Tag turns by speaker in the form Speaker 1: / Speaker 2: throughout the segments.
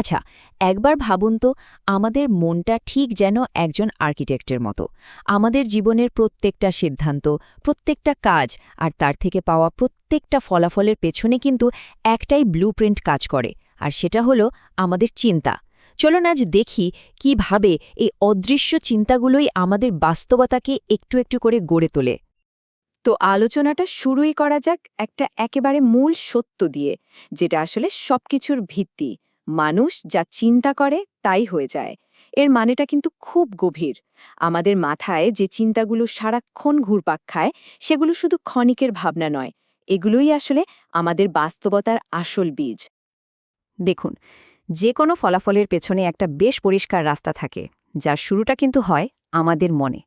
Speaker 1: আচ্ছা একবার ভাবুন তো, আমাদের মনটা ঠিক যেন একজন আর্কিটেক্টের মতো। আমাদের জীবনের প্রত্যেকটা সিদ্ধান্ত, প্রত্যেকটা কাজ আর তার থেকে পাওয়া প্রত্যেকটা ফলাফলের পেছনে কিন্তু একটাই ব্লুপ্রিন্ট কাজ করে, আর সেটা হলো আমাদের চিন্তা। চলুন আজ দেখি কীভাবে এই অদৃশ্য চিন্তাগুলোই আমাদের বাস্তবতাকে একটু একটু করে গড়ে তোলে।
Speaker 2: তো আলোচনাটা শুরুই করা যাক একটা একেবারে মূল সত্য দিয়ে, যেটা আসলে সবকিছুর ভিত্তি। মানুষ যা চিন্তা করে তাই হয়ে যায়। এর মানেটা কিন্তু খুব গভীর। আমাদের মাথায় যে চিন্তাগুলো সারাক্ষণ ঘুরপাক খায়, সেগুলো শুধু ক্ষণিকের ভাবনা নয়। এগুলোই আসলে আমাদের বাস্তবতার আসল বীজ।
Speaker 1: দেখুন যে কোনো ফলাফলের পেছনে একটা বেশ পরিষ্কার রাস্তা থাকে, যার শুরুটা কিন্তু হয় আমাদের মনে।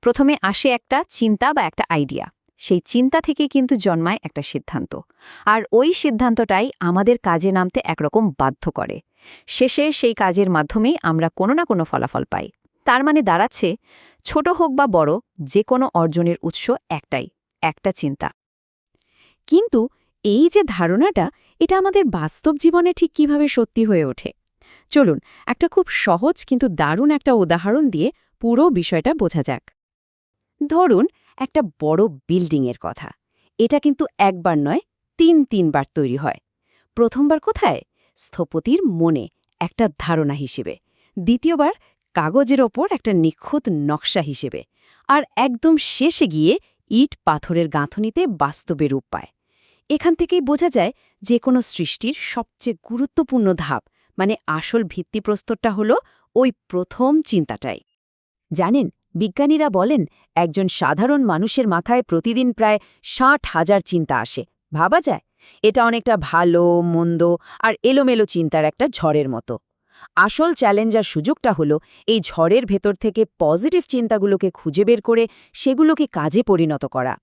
Speaker 1: প্রথমে আসে একটা চিন্তা বা একটা আইডিয়া। সেই চিন্তা থেকে কিন্তু জন্মায় একটা সিদ্ধান্ত। আর ওই সিদ্ধান্তটাই আমাদের কাজে নামতে একরকম বাধ্য করে। শেষে সেই কাজের মাধ্যমেই আমরা কোনো না কোনো ফলাফল পাই। তার মানে দাঁড়াচ্ছে, ছোট হোক বা বড়, যে কোনো অর্জনের উৎস একটাই, একটা চিন্তা।
Speaker 2: কিন্তু এই যে ধারণাটা, এটা আমাদের বাস্তব জীবনে ঠিক কীভাবে সত্যি হয়ে ওঠে? চলুন, একটা খুব সহজ কিন্তু দারুণ একটা উদাহরণ দিয়ে পুরো বিষয়টা বোঝা যাক। ধরুন একটা বড় বিল্ডিংয়ের কথা। এটা কিন্তু একবার নয়, তিন তিনবার তৈরি হয়। প্রথমবার কোথায়? স্থপতির মনে একটা ধারণা হিসেবে। দ্বিতীয়বার কাগজের ওপর একটা নিখুঁত নকশা হিসেবে। আর একদম শেষে গিয়ে ইট পাথরের গাঁথনিতে বাস্তবে রূপ পায়। এখান থেকেই বোঝা যায় যে কোনো সৃষ্টির সবচেয়ে গুরুত্বপূর্ণ ধাপ মানে আসল ভিত্তিপ্রস্তরটা হলো ওই প্রথম চিন্তাটাই।
Speaker 1: জানেন বিজ্ঞানীরা বলেন, একজন সাধারণ মানুষের মাথায় প্রতিদিন প্রায় ষাট হাজার চিন্তা আসে। ভাবা যায়? এটা অনেকটা ভালো, মন্দ আর এলোমেলো চিন্তার একটা ঝড়ের মতো। আসল চ্যালেঞ্জ আর সুযোগটা হলো, এই ঝড়ের ভেতর থেকে পজিটিভ চিন্তাগুলোকে খুঁজে বের করে সেগুলোকে কাজে পরিণত করা।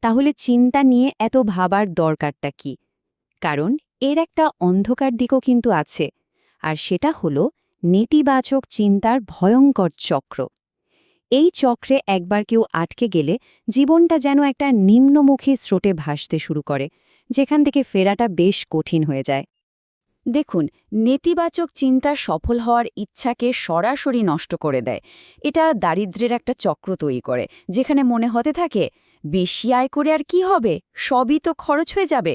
Speaker 2: তাহলে চিন্তা নিয়ে এত ভাবার দরকারটা কি? কারণ এর একটা অন্ধকার দিকও কিন্তু আছে। আর সেটা হলো, নেতিবাচক চিন্তার ভয়ঙ্কর চক্র। এই চক্রে একবার কেউ আটকে গেলে জীবনটা যেন একটা নিম্নমুখী স্রোতে ভাসতে শুরু করে, যেখান থেকে ফেরাটা বেশ কঠিন হয়ে যায়।
Speaker 1: দেখুন, নেতিবাচক চিন্তা সফল হওয়ার ইচ্ছাকে সরাসরি নষ্ট করে দেয়। এটা দারিদ্র্যের একটা চক্র তৈরি করে, যেখানে মনে হতে থাকে, বেশি আয় করে আর কি হবে? সবই তো খরচ হয়ে যাবে।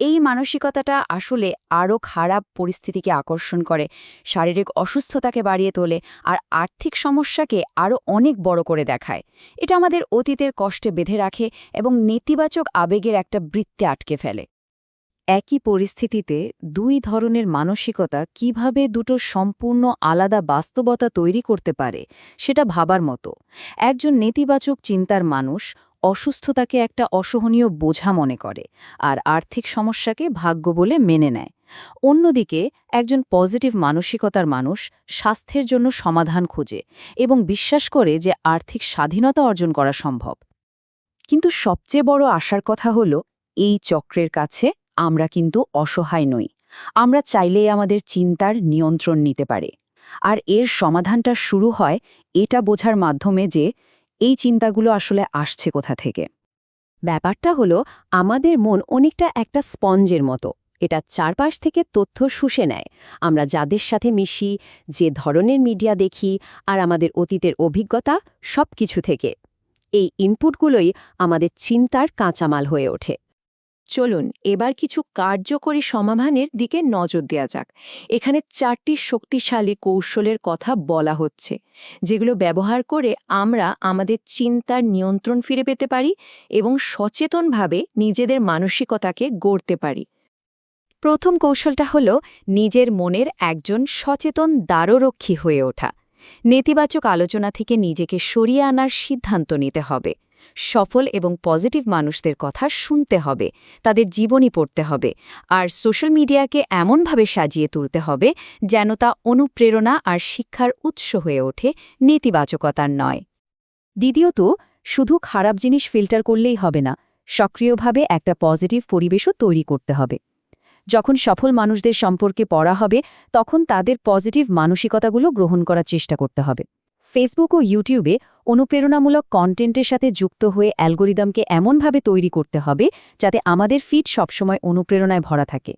Speaker 1: এই মানসিকতাটা আসলে আরও খারাপ পরিস্থিতিকে আকর্ষণ করে, শারীরিক অসুস্থতাকে বাড়িয়ে তোলে আর আর্থিক সমস্যাকে আরও অনেক বড় করে দেখায়। এটা আমাদের অতীতের কষ্টে বেঁধে রাখে এবং নেতিবাচক আবেগের একটা বৃত্তে আটকে ফেলে। একই পরিস্থিতিতে দুই ধরনের মানসিকতা কীভাবে দুটো সম্পূর্ণ আলাদা বাস্তবতা তৈরি করতে পারে, সেটা ভাবার মতো। একজন নেতিবাচক চিন্তার মানুষ অসুস্থতাকে একটা অসহনীয় বোঝা মনে করে আর আর্থিক সমস্যাকে ভাগ্য বলে মেনে নেয়। অন্যদিকে, একজন পজিটিভ মানসিকতার মানুষ স্বাস্থ্যের জন্য সমাধান খোঁজে এবং বিশ্বাস করে যে আর্থিক স্বাধীনতা অর্জন করা সম্ভব। কিন্তু সবচেয়ে বড় আশার কথা হল, এই চক্রের কাছে আমরা কিন্তু অসহায় নই। আমরা চাইলেই আমাদের চিন্তার নিয়ন্ত্রণ নিতে পারে। আর এর সমাধানটা শুরু হয় এটা বোঝার মাধ্যমে যে এই চিন্তাগুলো আসলে আসছে কোথা থেকে? ব্যাপারটা হলো, আমাদের মন অনেকটা একটা স্পঞ্জের মতো। এটা চারপাশ থেকে তথ্য শুষে নেয়। আমরা যাদের সাথে মিশি, যে ধরনের মিডিয়া দেখি, আর আমাদের অতীতের অভিজ্ঞতা সব কিছু থেকে। এই ইনপুটগুলোই আমাদের চিন্তার কাঁচামাল হয়ে ওঠে। চলুন এবার কিছু কার্যকরী সমাধানের দিকে নজর দেওয়া যাক। এখানে চারটি শক্তিশালী কৌশলের কথা বলা হচ্ছে, যেগুলো ব্যবহার করে আমরা আমাদের চিন্তার নিয়ন্ত্রণ ফিরে পেতে পারি এবং সচেতনভাবে নিজেদের মানসিকতাকে গড়তে পারি। প্রথম কৌশলটা হল নিজের মনের একজন সচেতন দ্বাররক্ষী হয়ে ওঠা। নেতিবাচক আলোচনা থেকে নিজেকে সরিয়ে আনার সিদ্ধান্ত নিতে হবে। সফল এবং পজিটিভ মানুষদের কথা শুনতে হবে, তাদের জীবনী পড়তে হবে, আর সোশ্যাল মিডিয়াকে এমনভাবে সাজিয়ে তুলতে হবে যেন তা অনুপ্রেরণা আর শিক্ষার উৎস হয়ে ওঠে, নেতিবাচকতার নয়। দ্বিতীয়ত, শুধু খারাপ জিনিস ফিল্টার করলেই হবে না, সক্রিয়ভাবে একটা পজিটিভ পরিবেশও তৈরি করতে হবে। যখন সফল মানুষদের সম্পর্কে পড়া হবে, তখন তাদের পজিটিভ মানসিকতাগুলো গ্রহণ করার চেষ্টা করতে হবে। ফেসবুক ও ইউটিউবে অনুপ্রেরণামূলক কন্টেন্টের সাথে যুক্ত হয়ে অ্যালগোরিদমকে এমনভাবে তৈরি করতে হবে যাতে আমাদের ফিড সবসময় অনুপ্রেরণায় ভরা থাকে।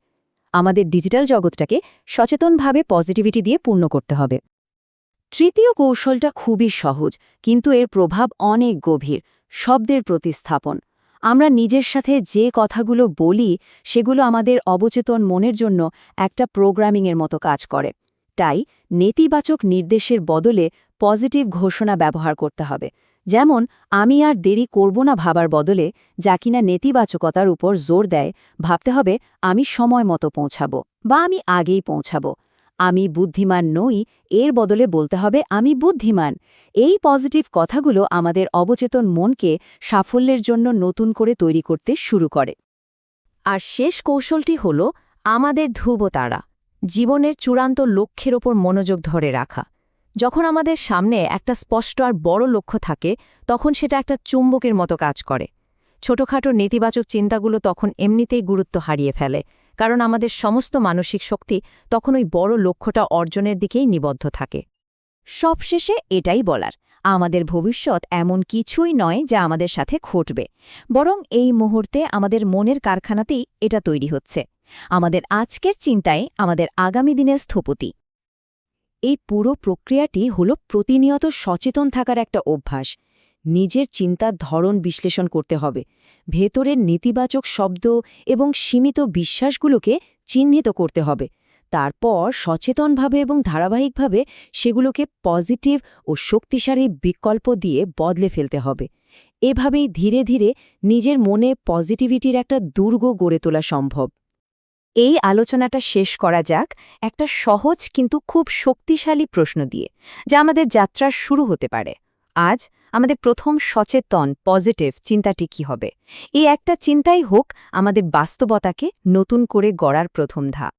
Speaker 2: আমাদের ডিজিটাল জগৎটাকে সচেতনভাবে পজিটিভিটি দিয়ে পূর্ণ করতে হবে।
Speaker 1: তৃতীয় কৌশলটা খুবই সহজ, কিন্তু এর প্রভাব অনেক গভীর, শব্দের প্রতিস্থাপন। আমরা নিজের সাথে যে কথাগুলো বলি, সেগুলো আমাদের অবচেতন মনের জন্য একটা প্রোগ্রামিংয়ের মতো কাজ করে। তাই নেতিবাচক নির্দেশের বদলে পজিটিভ ঘোষণা ব্যবহার করতে হবে। যেমন, আমি আর দেরি করব না ভাবার বদলে, যা কিনা নেতিবাচকতার উপর জোর দেয়, ভাবতে হবে আমি সময় মতো পৌঁছাবো বা আমি আগেই পৌঁছাবো। আমি বুদ্ধিমান নই, এর বদলে বলতে হবে আমি বুদ্ধিমান। এই পজিটিভ কথাগুলো আমাদের অবচেতন মনকে সাফল্যের জন্য নতুন করে তৈরি করতে শুরু করে। আর শেষ কৌশলটি হল আমাদের ধ্রুবতারা। জীবনের চূড়ান্ত লক্ষ্যের ওপর মনোযোগ ধরে রাখা। যখন আমাদের সামনে একটা স্পষ্ট আর বড় লক্ষ্য থাকে, তখন সেটা একটা চুম্বকের মতো কাজ করে। ছোটখাটো নেতিবাচক চিন্তাগুলো তখন এমনিতেই গুরুত্ব হারিয়ে ফেলে, কারণ আমাদের সমস্ত মানসিক শক্তি তখন ওই বড় লক্ষ্যটা অর্জনের দিকেই নিবদ্ধ থাকে। সবশেষে এটাই বলার, আমাদের ভবিষ্যৎ এমন কিছুই নয় যা আমাদের সাথে ঘটবে। বরং এই মুহূর্তে আমাদের মনের কারখানাতেই এটা তৈরি হচ্ছে। আমাদের আজকের চিন্তায় আমাদের আগামী দিনের স্থপতি। এই পুরো প্রক্রিয়াটি হল প্রতিনিয়ত সচেতন থাকার একটা অভ্যাস। নিজের চিন্তার ধরন বিশ্লেষণ করতে হবে। ভেতরের নেতিবাচক শব্দ এবং সীমিত বিশ্বাসগুলোকে চিহ্নিত করতে হবে। তারপর সচেতনভাবে এবং ধারাবাহিকভাবে সেগুলোকে পজিটিভ ও শক্তিশালী বিকল্প দিয়ে বদলে ফেলতে হবে। এভাবেই ধীরে ধীরে নিজের মনে পজিটিভিটির একটা দুর্গ গড়ে তোলা সম্ভব। এই আলোচনাটা শেষ করা যাক একটা সহজ কিন্তু খুব শক্তিশালী প্রশ্ন দিয়ে, যা আমাদের যাত্রা শুরু হতে পারে। আজ আমাদের প্রথম সচেতন, পজিটিভ চিন্তাটি কি হবে? এই একটা চিন্তাই হোক আমাদের বাস্তবতাকে নতুন করে গড়ার প্রথম ধাপ।